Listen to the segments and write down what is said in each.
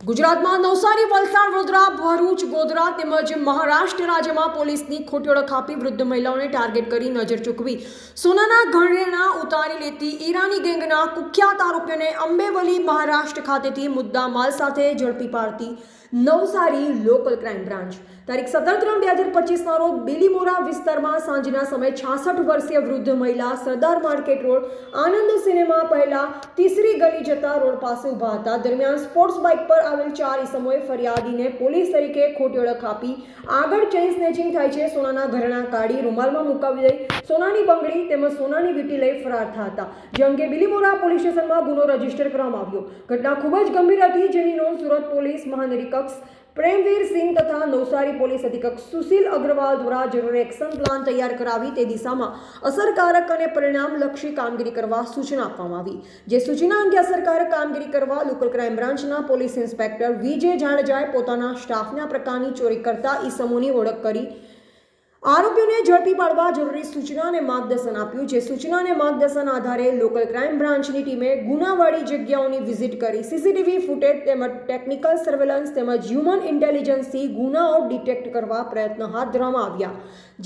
ગુજરાતમાં નવસારી, વલસાડ, વડોદરા, ભરૂચ, ગોધરા તેમજ મહારાષ્ટ્ર રાજ્યમાં પોલીસની ખોટી ઓળખ આપી વૃદ્ધ મહિલાઓને ટાર્ગેટ કરી નજર ચૂકવી. સોનાના ઘરેણા ઉતારી લેતી ઈરાની ગેંગના કુખ્યાત આરોપીઓને અંબેવલી મહારાષ્ટ્ર ખાતેથી મુદ્દામાલ સાથે ઝડપી પાડતી નવસારી લોકલ ક્રાઇમ બ્રાન્ચ. તારીખ સત્તર ત્રણ બે હજાર પચીસના રોજ બેલીમોરા વિસ્તારમાં સાંજના સમયે છાસઠ વર્ષીય વૃદ્ધ મહિલા Sardar market road, Anand cinema પહેલા તીસરી ગલી જતા રોડ પાસે ઊભા હતા. દરમિયાન સ્પોર્ટ્સ બાઇક પર આવેલ ચાર ઇસમોએ ફરિયાદીને પોલીસ તરીકે ખોટી ઓળખ આપી. આગળ ચેઇન સ્નેચિંગ થાય છે. સોનાના ઘરેણા કાઢી રૂમાલમાં મુકાવી દઈ સોનાની બંગડી તેમજ સોનાની વીટી લઈ ફરાર થયા હતા. જે અંગે બિલીમોરા પોલીસ સ્ટેશનમાં ગુનો રજિસ્ટર કરવામાં આવ્યો. ઘટના ખૂબ જ ગંભીર હતી. જેની નોંધ સુરત પોલીસ મહાનિરીક્ષક પ્રેમવીર સિંહ તથા નવસારી પોલીસ અધિક્ષક સુશીલ અગ્રવાલ દ્વારા જરૂરી એક્શન પ્લાન તૈયાર કરાવી તે દિશામાં અસરકારક અને પરિણામલક્ષી કામગીરી કરવા સૂચના આપવામાં આવી. જે સૂચના અંગે અસરકારક કામગીરી કરવા લોકલ ક્રાઇમ બ્રાન્ચના પોલીસ ઇન્સ્પેક્ટર વિજય જાડેજાએ પોતાના સ્ટાફના પ્રકારની ચોરી કરતા ઈસમોની ઓળખ કરી આરોપીઓને ઝડપી પાડવા જરૂરી સૂચના અને માર્ગદર્શન આપ્યું જે સૂચના અને માર્ગદર્શન આધારે લોકલ ક્રાઇમ બ્રાન્ચની ટીમે ગુનાવાળી જગ્યાઓની વિઝિટ કરી. સીસીટીવી ફૂટેજ તેમજ ટેકનિકલ સર્વેલન્સ તેમજ હ્યુમન ઇન્ટેલિજન્સથી ગુનાઓ ડિટેક્ટ કરવા પ્રયત્ન હાથ ધરવામાં આવ્યા.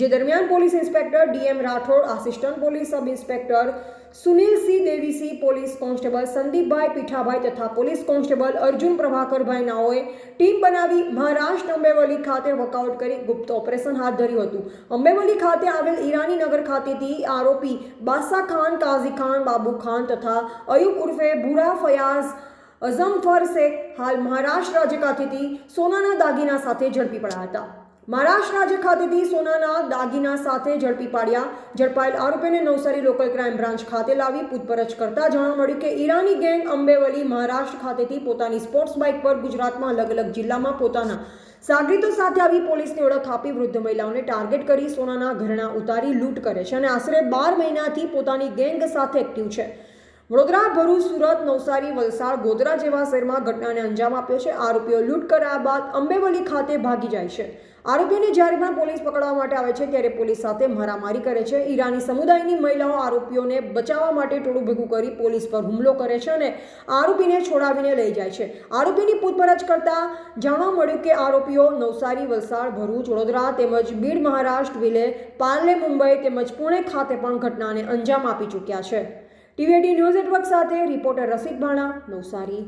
જે દરમિયાન police inspector DM Rathod, assistant police sub inspector Sunilsinh Devisinh police constable, Sandipbhai Pithabhai તથા પોલીસ કોન્સ્ટેબલ અર્જુન પ્રભાકરભાઈ નાઓએ ટીમ બનાવી મહારાષ્ટ્ર અંબેવલી ખાતે વર્કઆઉટ કરી ગુપ્ત ઓપરેશન હાથ ધર્યું હતું. અંબેવલી ખાતે આવેલ ઈરાની નગર ખાતેથી આરોપી બાસા ખાન, કાઝી ખાન, બાબુ ખાન તથા અયુબ ઉર્ફે ભૂરા ફયાઝ અઝમફર શેખ હાલ મહારાષ્ટ્ર રાજ્ય ખાતેથી સોનાના દાગીના સાથે ઝડપી પડ્યા હતા. મહારાષ્ટ્ર રાજ્ય ખાતેથી સોનાના દાગીના સાથે ઝડપી પાડ્યા. ઝડપાયેલ આરોપીને નવસારી લોકલ ક્રાઇમ બ્રાન્ચ ખાતે લાવી પૂછપરછ કરતા જાણવા મળ્યું કે ઈરાની ગેંગ અંબેવલી મહારાષ્ટ્ર ખાતેથી પોતાની સ્પોર્ટ્સ બાઇક પર ગુજરાતમાં અલગ અલગ જિલ્લામાં પોતાના સાગરીતો સાથે આવી પોલીસની ઓળખ આપી વૃદ્ધ મહિલાઓને ટાર્ગેટ કરી સોનાના ઘરેણા ઉતારી લૂંટ કરે છે અને આશરે બાર મહિનાથી પોતાની ગેંગ સાથે એક્ટિવ છે. વડોદરા ભરૂચ, સુરત, નવસારી, વલસાડ, ગોધરા જેવા શહેરમાં ઘટનાને અંજામ આપ્યો છે. આરોપીઓ લૂંટ કર્યા બાદ અંબેવલી ખાતે ભાગી જાય છે. આરોપીઓને જ્યારે પણ પોલીસ પકડવા માટે આવે છે ત્યારે પોલીસ સાથે મારામારી કરે છે. ઈરાની સમુદાયની મહિલાઓ આરોપીઓને બચાવવા માટે ટોળું ભેગું કરી પોલીસ પર હુમલો કરે છે અને આરોપીને છોડાવીને લઈ જાય છે. આરોપીની પૂછપરછ કરતા જાણવા મળ્યું કે આરોપીઓ નવસારી, વલસાડ, ભરૂચ, વડોદરા તેમજ બીડ મહારાષ્ટ્ર, વિલે પાર્લે મુંબઈ તેમજ પુણે ખાતે પણ ઘટનાને અંજામ આપી ચૂક્યા છે. ટીવીએટી ન્યૂઝ નેટવર્ક સાથે રિપોર્ટર રસિક ભાણા નવસારી.